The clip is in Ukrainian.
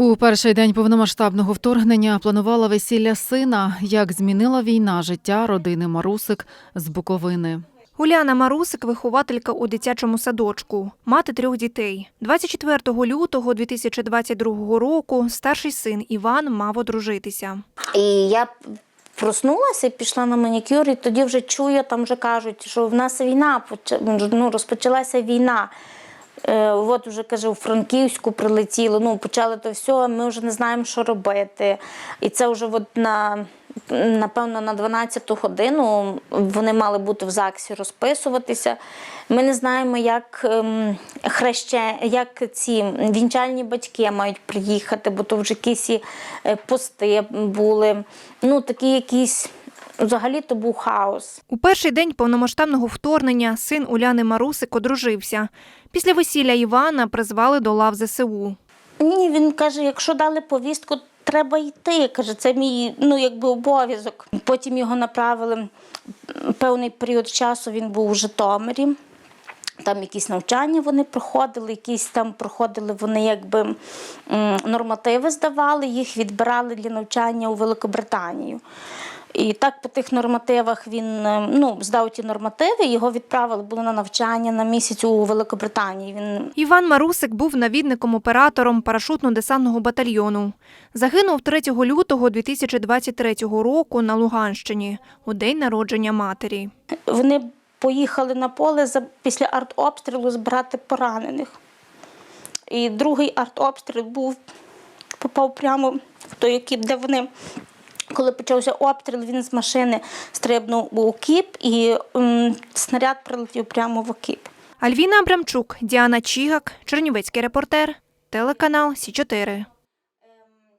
У перший день повномасштабного вторгнення планувала весілля сина, як змінила війна життя родини Марусик з Буковини. Уляна Марусик – вихователька у дитячому садочку, мати трьох дітей. 24 лютого 2022 року старший син Іван мав одружитися. І я проснулася, і пішла на манікюр, і тоді вже чую, там вже кажуть, що в нас війна, ну, розпочалася війна. Е, от вже каже, у Франківську прилетіло. Ну, почали то все, ми вже не знаємо, що робити. І це вже от на, напевно на 12 годину вони мали бути в ЗАГСі розписуватися. Ми не знаємо, як ем, хреще, як ці вінчальні батьки мають приїхати, бо то вже якісь е, пости були. Ну, такі якісь. Взагалі то був хаос. У перший день повномасштабного вторгнення син Уляни Марусик одружився. Після весілля Івана призвали до лав ЗСУ. Ні, він каже, якщо дали повістку, треба йти. Каже, це мій ну, якби обов'язок. Потім його направили певний період часу. Він був у Житомирі. Там якісь навчання вони проходили, якісь там проходили вони якби нормативи здавали, їх відбирали для навчання у Великобританію. І так по тих нормативах він е, ну, здав ті нормативи, його відправили було на навчання на місяць у Великобританії. Він Іван Марусик був навідником-оператором парашутно-десантного батальйону. Загинув 3 лютого 2023 року на Луганщині у день народження матері. Вони поїхали на поле за, після артобстрілу збирати поранених. І другий артобстріл був, попав прямо в той окіп, де вони. Коли почався обстріл, він з машини стрибнув у кіп і снаряд прилетів прямо в окіп. Альвіна Абрамчук, Діана Чігак, Чернівецький репортер, телеканал Сі 4